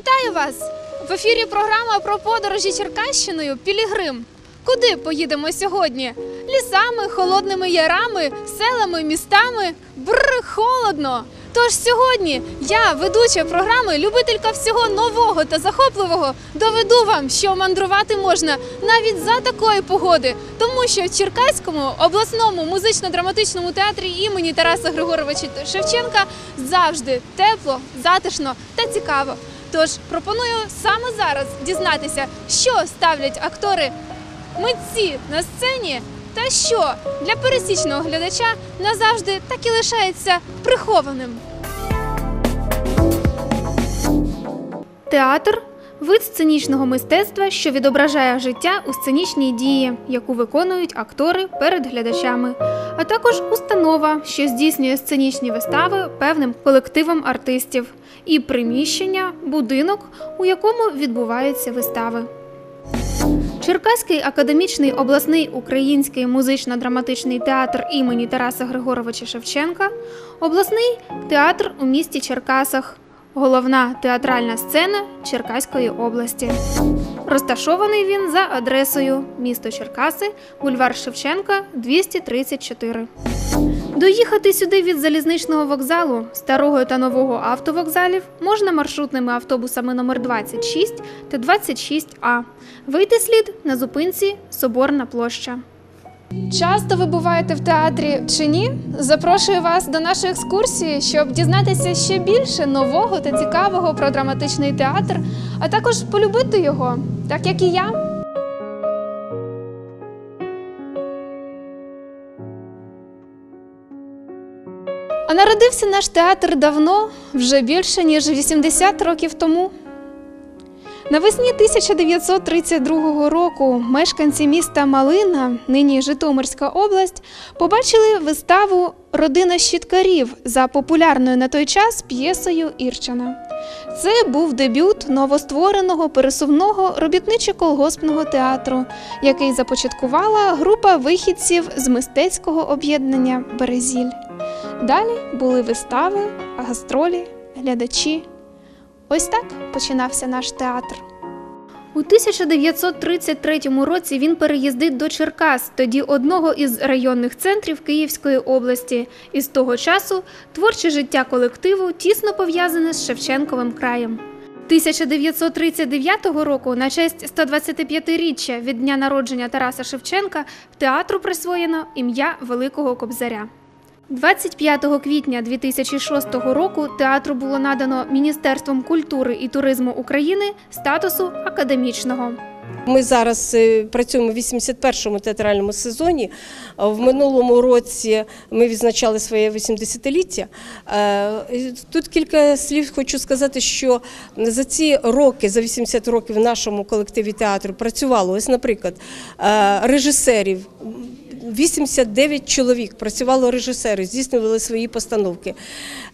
Вітаю вас! В ефірі програма про подорожі Черкащиною Пілігрим. Куди поїдемо сьогодні? Лісами, холодними ярами, селами, містами. Бррр, холодно! Тож сьогодні я, ведуча програми, любителька всього нового та захопливого, доведу вам, що мандрувати можна навіть за такої погоди, тому що в Черкаському обласному музично-драматичному театрі імені Тараса Григоровича Шевченка завжди тепло, затишно та цікаво. Тож пропоную саме зараз дізнатися, що ставлять актори митці на сцені, та що для пересічного глядача назавжди так і лишається прихованим. Театр вид сценічного мистецтва, що відображає життя у сценічній дії, яку виконують актори перед глядачами, а також установа, що здійснює сценічні вистави певним колективом артистів, і приміщення, будинок, у якому відбуваються вистави. Черкаський академічний обласний український музично-драматичний театр імені Тараса Григоровича Шевченка, обласний театр у місті Черкасах, головна театральна сцена Черкаської області. Розташований він за адресою місто Черкаси, бульвар Шевченка, 234. Доїхати сюди від залізничного вокзалу, старого та нового автовокзалів можна маршрутними автобусами номер 26 та 26А. Вийти слід на зупинці Соборна площа. Часто ви буваєте в театрі чи ні? Запрошую вас до нашої екскурсії, щоб дізнатися ще більше нового та цікавого про драматичний театр, а також полюбити його, так як і я. А народився наш театр давно, вже більше ніж 80 років тому. Навесні 1932 року мешканці міста Малина, нині Житомирська область, побачили виставу Родина щіткарів за популярною на той час п'єсою Ірчана. Це був дебют новоствореного пересувного робітничо-колгоспного театру, який започаткувала група вихідців з мистецького об'єднання Березіль. Далі були вистави, гастролі, глядачі. Ось так починався наш театр. У 1933 році він переїздить до Черкас, тоді одного із районних центрів Київської області. І з того часу творче життя колективу тісно пов'язане з Шевченковим краєм. 1939 року на честь 125-річчя від дня народження Тараса Шевченка театру присвоєно ім'я Великого Кобзаря. 25 квітня 2006 року театру було надано Міністерством культури і туризму України статусу академічного. Ми зараз е, працюємо в 81-му театральному сезоні. В минулому році ми відзначали своє 80-ліття. Е, Тут кілька слів хочу сказати, що за ці роки, за 80 років в нашому колективі театру працювало, ось, наприклад, е, режисерів. 89 чоловік працювало режисери, здійснювали свої постановки.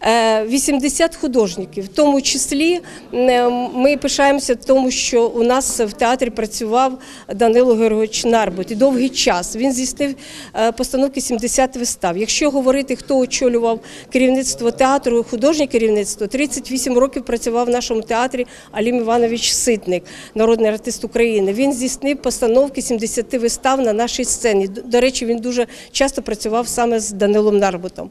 Е, 80 художників. В тому числі ми пишаємося тому, що у нас в театрі працював Данило Георгійович Нарбут і довгий час. Він здійснив е, постановки 70 вистав. Якщо говорити, хто очолював керівництво театру, художнє керівництво, 38 років працював в нашому театрі Алім Іванович Ситник, народний артист України. Він здійснив постановки 70 вистав на нашій сцені. До- речі, він дуже часто працював саме з Данилом Нарбутом.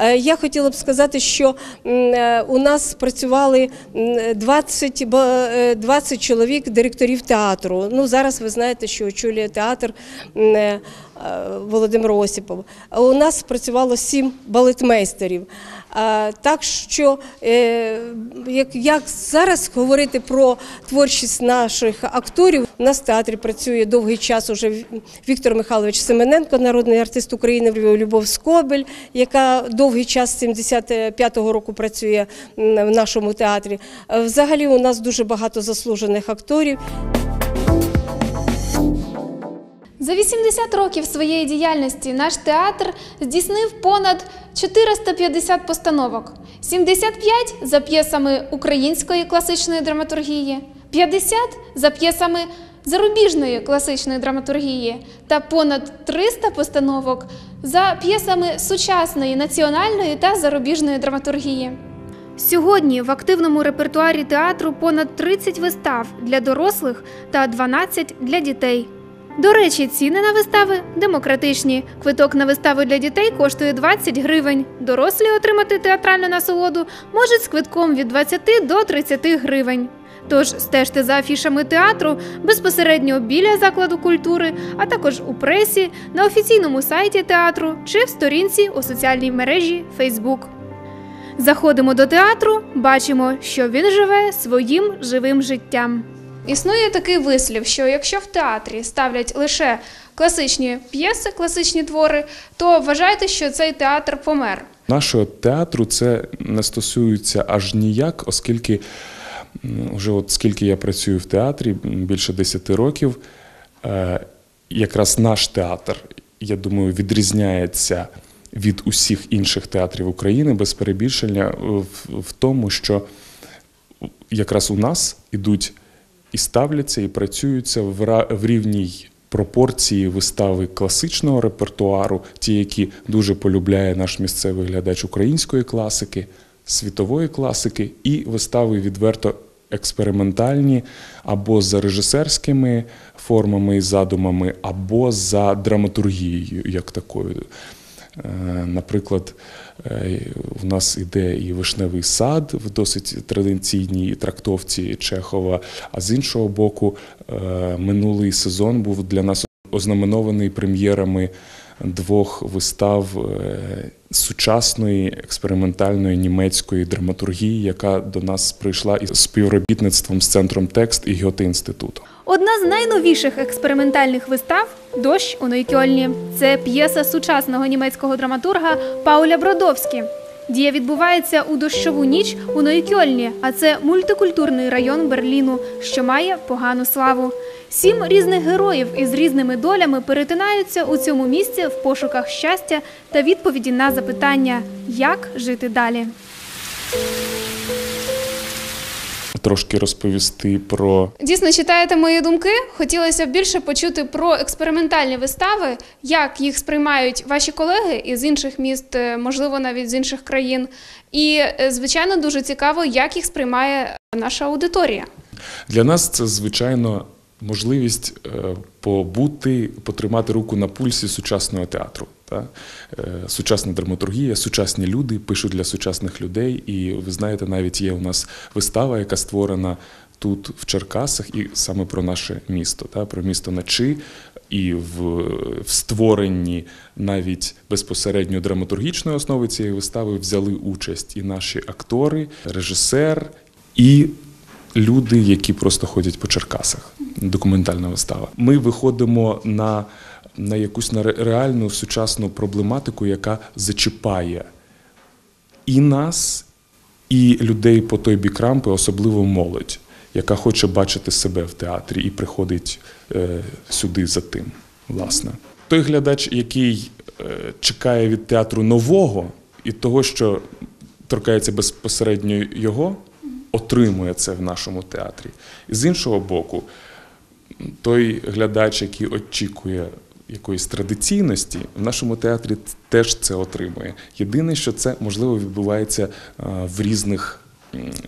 Е, Я хотіла б сказати, що е, у нас працювали м, 20, ба- е, 20 чоловік директорів театру. Ну, зараз ви знаєте, що очолює театр е, Володимир Осіпов. У нас працювало 7 балетмейстерів. Так що, е, як, зараз говорити про творчість наших акторів, у нас в театрі працює довгий час уже Віктор Михайлович Семененко, народний артист України, Любов Скобель, яка довгий час з 75-го року працює в нашому театрі. Взагалі у нас дуже багато заслужених акторів. За 80 років своєї діяльності наш театр здійснив понад 450 постановок, 75 за п'єсами української класичної драматургії, 50 за п'єсами зарубіжної класичної драматургії та понад 300 постановок за п'єсами сучасної національної та зарубіжної драматургії. Сьогодні в активному репертуарі театру понад 30 вистав для дорослих та 12 для дітей. До речі, ціни на вистави демократичні. Квиток на виставу для дітей коштує 20 гривень. Дорослі отримати театральну насолоду можуть з квитком від 20 до 30 гривень. Тож стежте за афішами театру безпосередньо біля закладу культури, а також у пресі, на офіційному сайті театру чи в сторінці у соціальній мережі Facebook. Заходимо до театру, бачимо, що він живе своїм живим життям. Існує такий вислів, що якщо в театрі ставлять лише класичні п'єси, класичні твори, то вважайте, що цей театр помер. Нашого театру це не стосується аж ніяк, оскільки вже от скільки я працюю в театрі, більше 10 років, е, якраз наш театр, я думаю, відрізняється від усіх інших театрів України без перебільшення в, в тому, що якраз у нас ідуть і ставляться, і працюються в, рівній пропорції вистави класичного репертуару, ті, які дуже полюбляє наш місцевий глядач української класики, світової класики, і вистави відверто експериментальні або за режисерськими формами і задумами, або за драматургією як такою. Е, Наприклад, у нас іде і вишневий сад в досить традиційній трактовці Чехова. А з іншого боку, е, минулий сезон був для нас ознаменований прем'єрами двох вистав е, сучасної експериментальної німецької драматургії, яка до нас прийшла із співробітництвом з центром текст і Гьоте інституту. Одна з найновіших експериментальних вистав Дощ у Нойкьольні. Це п'єса сучасного німецького драматурга Пауля Бродовські. Дія відбувається у дощову ніч у Нойкьольні, а це мультикультурний район Берліну, що має погану славу. Сім різних героїв із різними долями перетинаються у цьому місці в пошуках щастя та відповіді на запитання, як жити далі. Трошки розповісти про Дійсно, читаєте мої думки. Хотілося б більше почути про експериментальні вистави, як їх сприймають ваші колеги із інших міст, е, можливо, навіть з інших країн. І, е, звичайно, дуже цікаво, як їх сприймає наша аудиторія. Для нас це звичайно можливість е, побути, потримати руку на пульсі сучасного театру. Та? Е, Сучасна драматургія, сучасні люди пишуть для сучасних людей. І ви знаєте, навіть є у нас вистава, яка створена тут, в Черкасах, і саме про наше місто, та? про місто Начи. І в, в створенні навіть безпосередньо драматургічної основи цієї вистави взяли участь і наші актори, режисер, і люди, які просто ходять по Черкасах. Документальна вистава. Ми виходимо на, на якусь на реальну сучасну проблематику, яка зачіпає і нас, і людей по той бік рампи, особливо молодь, яка хоче бачити себе в театрі і приходить е, сюди за тим. Власне, той глядач, який е, чекає від театру нового і того, що торкається безпосередньо його, отримує це в нашому театрі. І з іншого боку, той глядач, який очікує якоїсь традиційності, в нашому театрі теж це отримує. Єдине, що це можливо відбувається е, в різних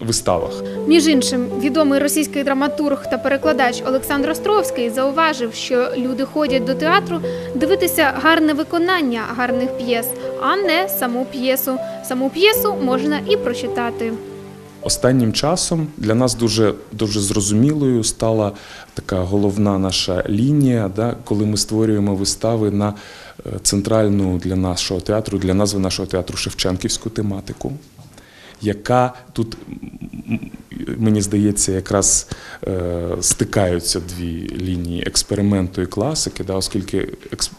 виставах. Між іншим, відомий російський драматург та перекладач Олександр Островський зауважив, що люди ходять до театру дивитися гарне виконання гарних п'єс, а не саму п'єсу. Саму п'єсу можна і прочитати. Останнім часом для нас дуже, дуже зрозумілою стала така головна наша лінія, да, коли ми створюємо вистави на е, центральну для нашого театру, для назви нашого театру Шевченківську тематику, яка тут, мені здається, якраз е, стикаються дві лінії експерименту і класики, да, оскільки екс-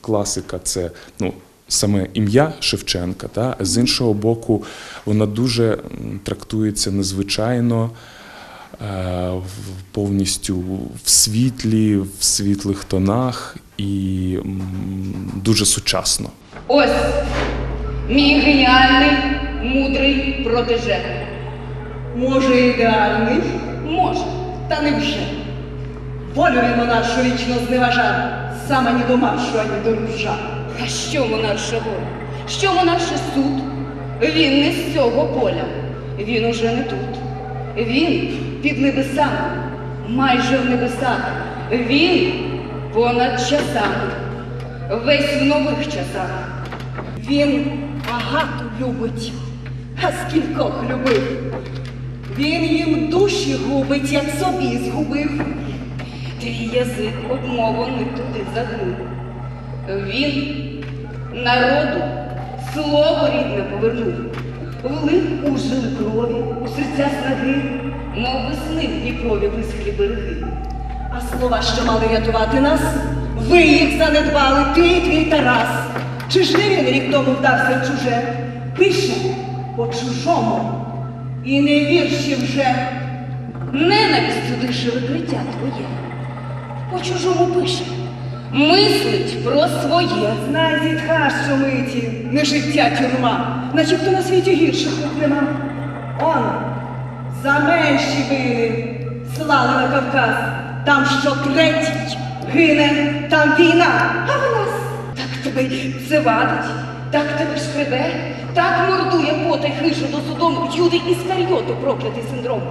класика це ну, саме ім'я Шевченка, та, з іншого боку, вона дуже трактується незвичайно. е, Повністю в світлі, в світлих тонах і м, дуже сучасно. Ось мій геніальний, мудрий протеже. Може, ідеальний, Може. та не вже. Волю він монаршу вічно зневажав, сам ані до маршу, ані до ружа. А що монарша воля? Що монарший суд? Він не з цього поля. Він уже не тут. Він під небесами, майже в небесах. Він понад часами, весь в нових часах. Він багато любить, а скількох любив. Він їм душі губить, як собі згубив. Твій язик обмову не туди загнув. Він народу слово рідне повернув, влив у жили крові, у серця снаги, мов весни в Дніпрові висхлі береги. А слова, що мали рятувати нас, ви їх занедбали, ти і твій Тарас. Чи ж не він рік тому вдався в чуже? Пише по-чужому. І не вірші вже. Ненавистю дише викриття твоє. По чужому пише, мислить про своє. Знай, зітха, що миті, не життя тюрма, начебто на світі гірших рук нема. Он, за менші вини, слали на Кавказ, там що третій гине, там війна, а в нас Так тебе це вадить, так тебе шкребе, так мордує потай хижу до судом Юди Іскаріоту проклятий синдром.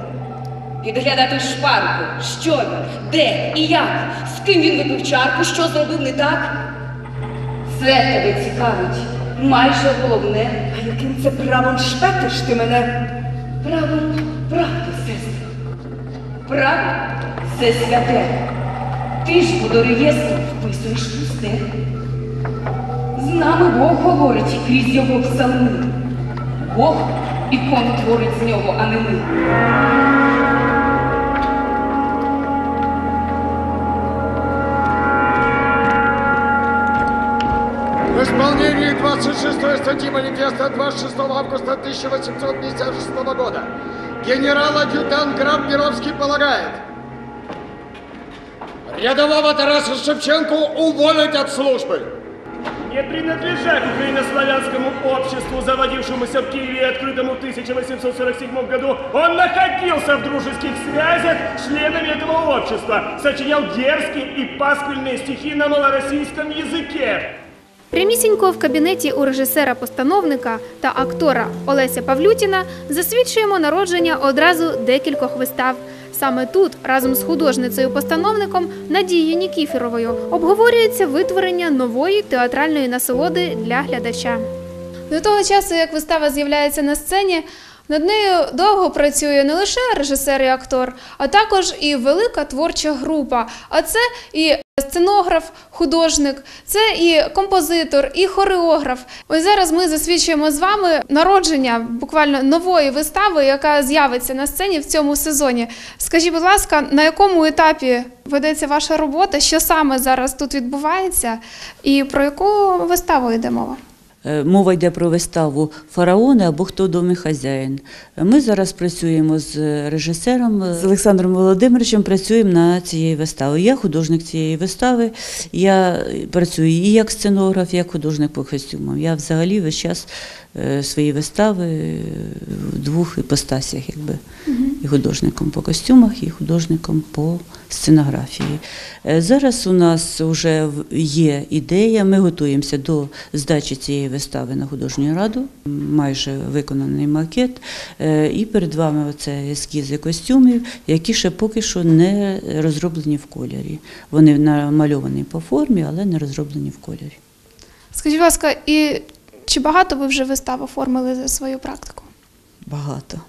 Підглядати в шпарку, що він, де і як, з ким він випив чарку, що зробив не так. Це тебе цікавить, майже головне. а яким це правом шпетиш ти мене? Право, правду, сестро. Право це святе. Ти ж по реєстру вписуєш пусте. З нами Бог говорить крізь його псалми. Бог ікону творить з нього, а не ми. Исполнении 26 статьи манифеста 26 августа 1856 года генерал-адъютант граф Перовский полагает рядового Тараса Шевченко уволить от службы. Не принадлежать украинославянскому обществу, заводившемуся в Киеве открытому в 1847 году, он находился в дружеских связях с членами этого общества, сочинял дерзкие и пасквильные стихи на малороссийском языке. Прямісінько в кабінеті у режисера-постановника та актора Олеся Павлютіна засвідчуємо народження одразу декількох вистав. Саме тут, разом з художницею-постановником Надією Нікіфіровою, обговорюється витворення нової театральної насолоди для глядача. До того часу, як вистава з'являється на сцені, над нею довго працює не лише режисер і актор, а також і велика творча група. А це і сценограф, художник, це і композитор, і хореограф. Ось зараз ми засвідчуємо з вами народження буквально нової вистави, яка з'явиться на сцені в цьому сезоні. Скажіть, будь ласка, на якому етапі ведеться ваша робота? Що саме зараз тут відбувається, і про яку виставу йде мова? Е, Мова йде про виставу Фараони або хто в домі хазяїн. Ми зараз працюємо з режисером з Олександром Володимировичем. Працюємо на цієї вистави. Я художник цієї вистави. Я працюю і як сценограф, і як художник по костюмам. Я взагалі весь час е, свої вистави е, в двох іпостасях, якби і художником по костюмах, і художником по сценографії. Е, Зараз у нас вже є ідея. Ми готуємося до здачі цієї вистави на художню раду. Майже виконаний макет. Е, І перед вами оце ескізи костюмів, які ще поки що не розроблені в кольорі. Вони намальовані по формі, але не розроблені в кольорі. Скажіть, будь ласка, і чи багато ви вже вистав оформили за свою практику? Багато.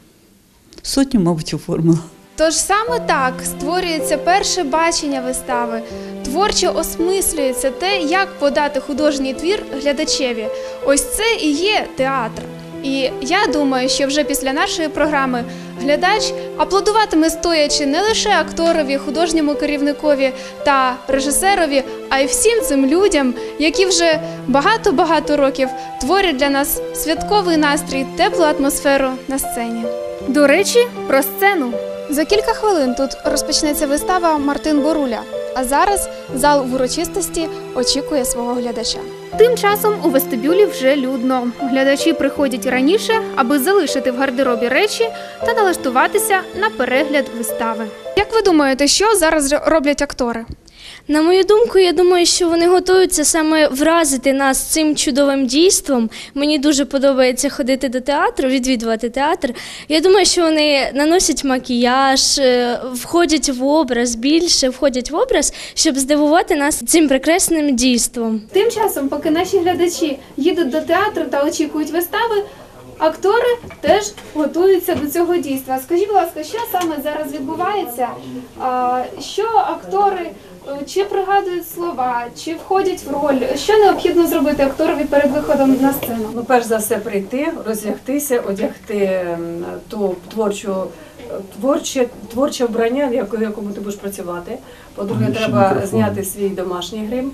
Сотню, мабуть, оформила. Тож саме так створюється перше бачення вистави. Творчо осмислюється те, як подати художній твір глядачеві. Ось це і є театр. І я думаю, що вже після нашої програми глядач аплодуватиме стоячи не лише акторові, художньому керівникові та режисерові, а й всім цим людям, які вже багато-багато років творять для нас святковий настрій, теплу атмосферу на сцені. До речі, про сцену. За кілька хвилин тут розпочнеться вистава Мартин Боруля. А зараз зал в урочистості очікує свого глядача. Тим часом у вестибюлі вже людно. Глядачі приходять раніше, аби залишити в гардеробі речі та налаштуватися на перегляд вистави. Як ви думаєте, що зараз роблять актори? На мою думку, я думаю, що вони готуються саме вразити нас цим чудовим дійством. Мені дуже подобається ходити до театру, відвідувати театр. Я думаю, що вони наносять макіяж, е, входять в образ більше, входять в образ, щоб здивувати нас цим прекрасним дійством. Тим часом, поки наші глядачі їдуть до театру та очікують вистави, актори теж готуються до цього дійства. Скажіть, будь ласка, що саме зараз відбувається? Що актори чи пригадують слова, чи входять в роль? Що необхідно зробити акторові перед виходом на сцену? Ну, перш за все, прийти, роздягтися, одягти ем, ту творчу. Творче, творче вбрання, в якому ти будеш працювати. По-друге, треба зняти свій домашній грим.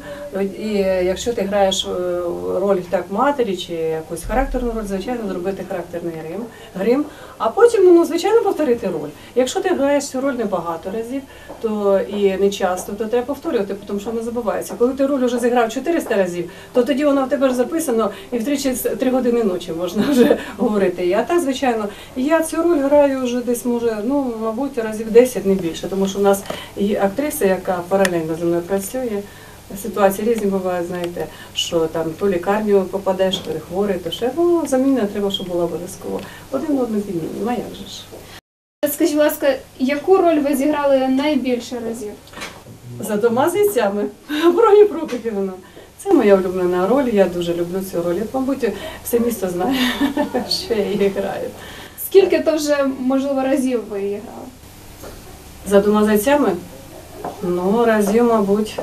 І якщо ти граєш е, роль так матері чи якусь характерну роль, звичайно, зробити характерний грим, грим, а потім, ну, звичайно, повторити роль. Якщо ти граєш цю роль небагато разів, то і не часто, то треба повторювати, тому що вона забувається. Коли ти роль вже зіграв 400 разів, то тоді вона в тебе ж записано і з 3 години ночі можна вже говорити. А так, звичайно, я цю роль граю вже десь може, ну, мабуть, разів 10, не більше, тому що в нас є актриса, яка паралельно зі мною працює. Ситуації різні бувають, знаєте, що там то лікарню попадеш, то хворий, то ще ну, заміна треба, щоб була обов'язково. Один одну змінюємо, а як же ж? Скажіть, будь ласка, яку роль ви зіграли найбільше разів? За двома зайцями Броні Прокопівна. Це моя улюблена роль, я дуже люблю цю роль. Мабуть, все місто знає, що я її граю. Скільки то вже можливо разів ви її грали? За двома зайцями? Ну, разів, мабуть,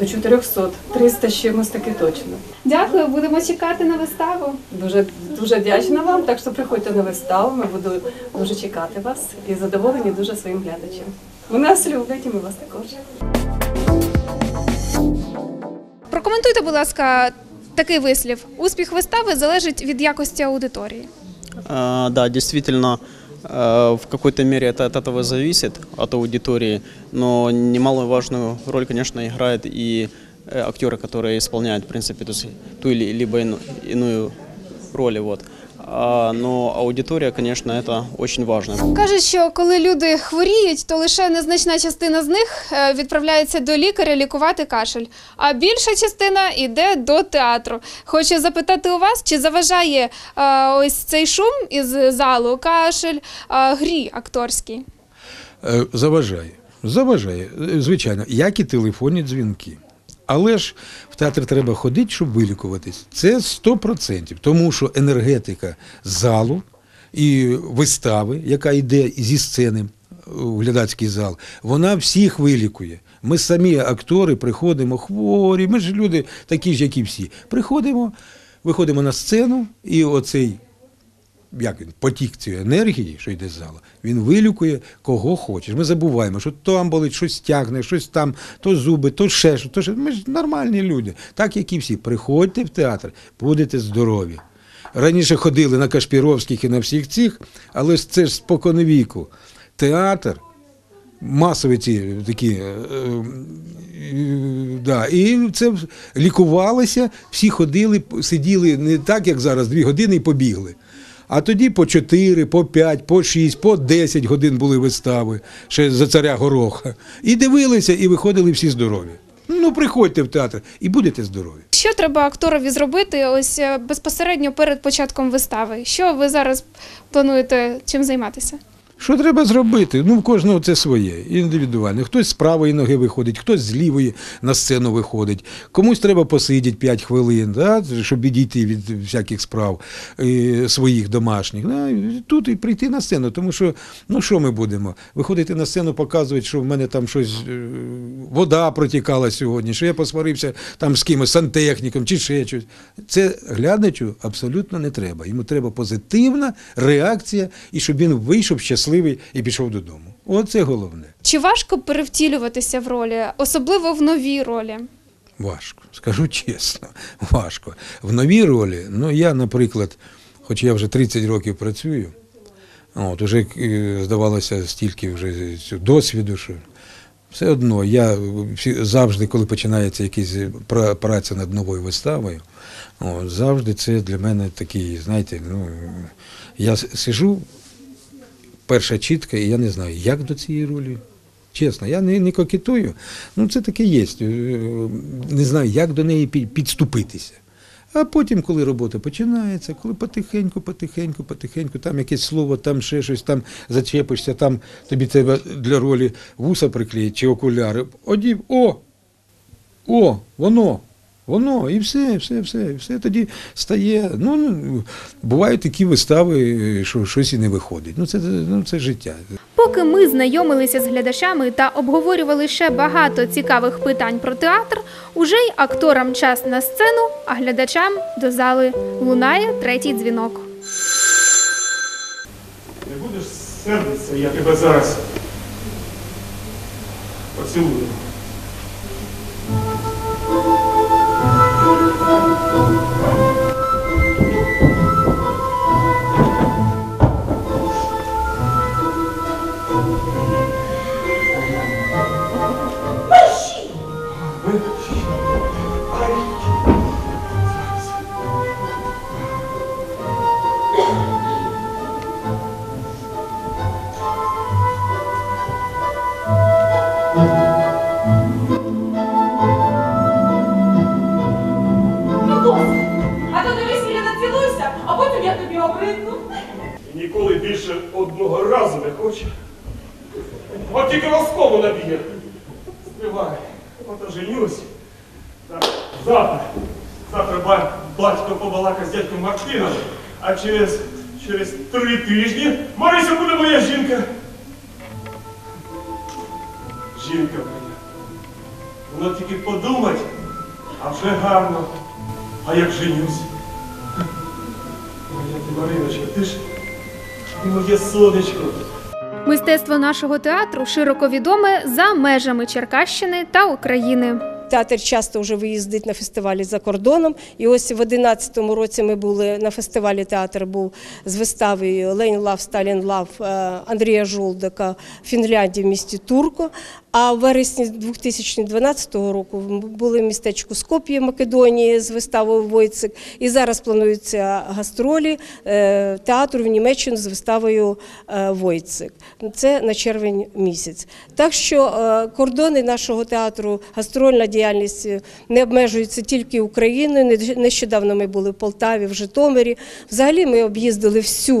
до 400. 300 з чимось таки точно. Дякую, будемо чекати на виставу. Дуже дуже вдячна вам. Так що приходьте на виставу. Ми буду дуже чекати вас і задоволені дуже своїм глядачам. Ви нас люблять і ми вас також. Прокоментуйте, будь ласка, такий вислів. Успіх вистави залежить від якості аудиторії. А, Да, действительно, в какой-то мере это от этого зависит, от аудитории, но немаловажную роль, конечно, играют и э, актеры, которые исполняют, в принципе, ту, с- ту или либо ину- иную роль. Вот. Но аудитория, конечно, это очень важно. Кажуть, що коли люди хворіють, то лише незначна частина з них е, відправляється до лікаря лікувати кашель, а більша частина йде до театру. Хочу запитати у вас, чи заважає е, ось цей шум із залу, кашель, е, грі акторській? Заважає. Заважає, звичайно, як і телефонні дзвінки. Але ж в театр треба ходити, щоб вилікуватись. Це 100%. Тому що енергетика залу і вистави, яка йде зі сцени в глядацький зал, вона всіх вилікує. Ми самі актори приходимо хворі, ми ж люди такі ж, як і всі. Приходимо, виходимо на сцену, і оцей як він, потік цієї енергії, що йде з залу, він вилікує кого хочеш. Ми забуваємо, що там болить, щось тягне, щось там, то зуби, то ще що, то ще. Ми ж нормальні люди, так як і всі. Приходьте в театр, будете здорові. Раніше ходили на Кашпіровських і на всіх цих, але це ж споконвіку. Театр, масові ці такі. е, е, Да, і це лікувалося, всі ходили, сиділи не так, як зараз, дві години і побігли. А тоді по 4, по 5, по 6, по 10 годин були вистави ще за царя Гороха. І дивилися, і виходили всі здорові. Ну, приходьте в театр і будете здорові. Що треба акторові зробити ось е, безпосередньо перед початком вистави? Що ви зараз плануєте чим займатися? Що треба зробити? Ну, в кожного це своє, індивідуально. Хтось з правої ноги виходить, хтось з лівої на сцену виходить. Комусь треба посидіти 5 хвилин, да, щоб відійти від всяких справ е, своїх домашніх. Да, і тут і прийти на сцену. Тому що, ну що ми будемо? Виходити на сцену, показувати, що в мене там щось, е, вода протікала сьогодні, що я посварився там з кимось, сантехніком чи ще щось. Це глядачу абсолютно не треба. Йому треба позитивна реакція, і щоб він вийшов щасливий і пішов додому. Оце головне. Чи важко перевтілюватися в ролі, особливо в новій ролі? Важко, скажу чесно, важко. В новій ролі, ну я, наприклад, хоч я вже 30 років працюю, от, уже е, здавалося стільки вже досвіду, що все одно я завжди, коли починається якась пра- праця над новою виставою, от, завжди це для мене такий, знаєте, ну, я сижу, перша чітка, і я не знаю, як до цієї ролі Чесно, я не, не кокетую. Ну, це таке є. Е, Не знаю, як до неї підступитися. А потім, коли робота починається, коли потихеньку, потихеньку, потихеньку, там якесь слово, там ще щось, там зачепишся, там тобі треба для ролі вуса приклеїти чи окуляри. Одів, о! О, воно, воно, і все, все, все, все тоді стає. Ну, ну, бувають такі вистави, що щось і не виходить. Ну, це, ну, це життя. Поки ми знайомилися з глядачами та обговорювали ще багато цікавих питань про театр, уже й акторам час на сцену, а глядачам до зали лунає третій дзвінок. Не будеш сердитися, я тебе зараз поцілую. А то наб'є. Співай. От оженюсь. Так, завтра. Завтра ба- батько побалака з дядьком Мартином, а через, через три тижні Марися буде моя жінка. Жінка моя. Воно тільки подумать, а вже гарно. А як женюсь? Моя ти Мариночка, ти ж моє сонечко. Мистецтво нашого театру широко відоме за межами Черкащини та України. Театр часто вже виїздить на фестивалі за кордоном. І ось в 2011 році ми були на фестивалі театр був з виставою Лень Лав, Сталін Лав е, Андрія Жолдика в Фінляндії в місті Турко. А в вересні 2012 року були в містечку Скоп'є Македонії з виставою Войцик. І зараз плануються гастролі е, театру в Німеччину з виставою е, Войцик. Це на червень місяць. Так що е, кордони нашого театру, гастрольна діяльність не обмежується тільки Україною. Не- Нещодавно ми були в Полтаві, в Житомирі. Взагалі ми об'їздили всю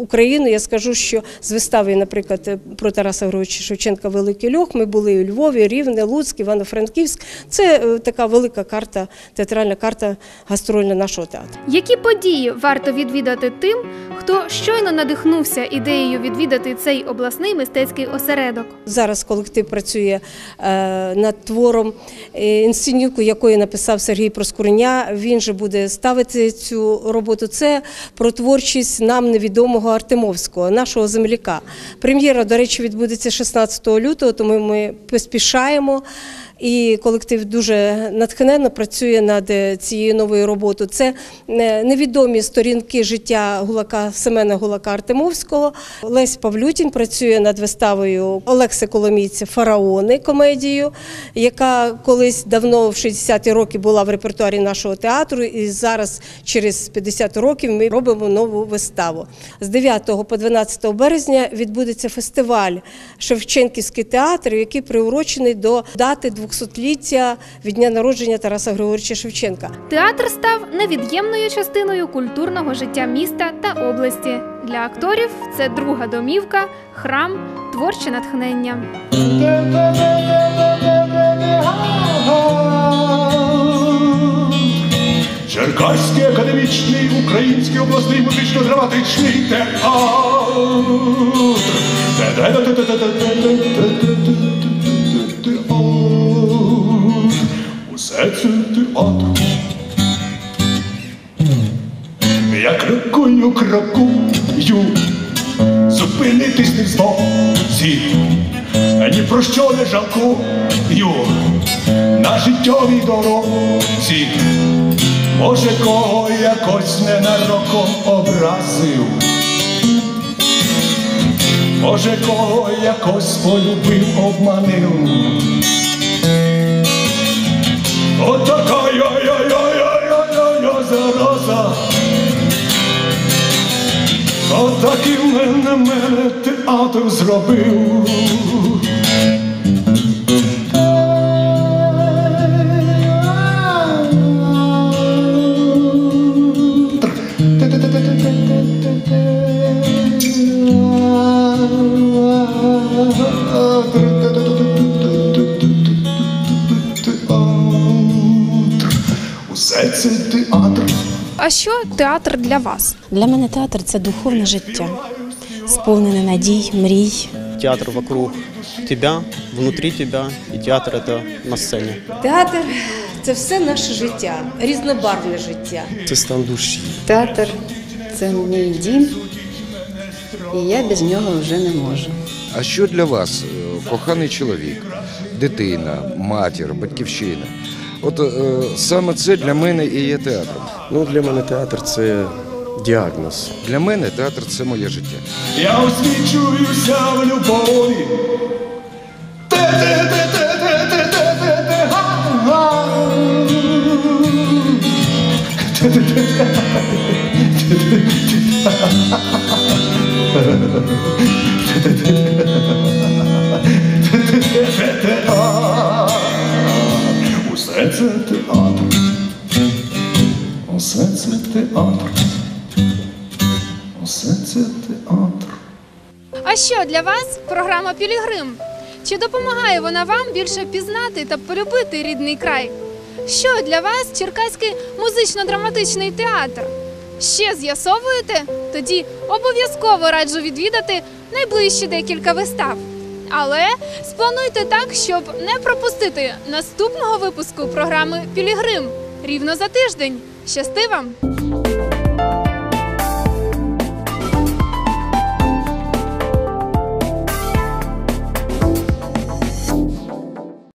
Україну. Я скажу, що з вистави, наприклад, про Тараса Григоровича Шевченка Великий Льох. Ми були у Львові, Рівне, Луцьк, Івано-Франківськ. Це е, така велика карта, театральна карта гастрольна нашого театру. Які події варто відвідати тим, хто щойно надихнувся ідеєю відвідати цей обласний мистецький осередок? Зараз колектив працює е, над твором е, інсценюку, якої написав Сергій Проскуреня. Він же буде ставити цю роботу. Це про творчість нам невідомого Артемовського, нашого земляка. Прем'єра, до речі, відбудеться 16 лютого, тому ми поспішаємо. І колектив дуже натхненно працює над е, цією новою роботою. Це е, невідомі сторінки життя Гулака Семена Гулака Артемовського. Лесь Павлютін працює над виставою Олекси Коломійця Фараони комедією, яка колись давно в 60-ті роки була в репертуарі нашого театру. І зараз, через 50 років, ми робимо нову виставу. З 9 по 12 березня відбудеться фестиваль Шевченківський театр, який приурочений до дати 200-ліття від дня народження Тараса Григоровича Шевченка. Театр став невід'ємною частиною культурного життя міста та області. Для акторів це друга домівка, храм, творче натхнення. Черкаський академічний український обласний музично-драматичний театр. Усе це театр. Я крокую, крокую, зупинитись не змозі, ні про що не жалкую на життєвій дорозі. Може, кого якось ненароком образив, може, кого якось полюбив, обманив. Я-я-я-я-я-я зараза. Отакий в мене мене театр зробив. Це театр. А що театр для вас? Для мене театр це духовне життя, сповнене надій, мрій. Театр вокруг тебя, внутри тебя, и театр это на сцене. Театр це все наше життя, різнобарвне життя. Це стан душі. Театр це мій дім, і я без нього вже не можу. А що для вас, е, коханий чоловік, дитина, матір, батьківщина? От е, саме це для мене і є театром. Ну, для мене театр це діагноз. Для мене театр це моє життя. Я освічуюся в любові. Це театр. Усе це театр. Усе це театр. А що для вас програма Пілігрим? Чи допомагає вона вам більше пізнати та полюбити рідний край? Що для вас Черкаський музично-драматичний театр? Ще з'ясовуєте? Тоді обов'язково раджу відвідати найближчі декілька вистав. Але сплануйте так, щоб не пропустити наступного випуску програми Пілігрим рівно за тиждень. Щасти вам!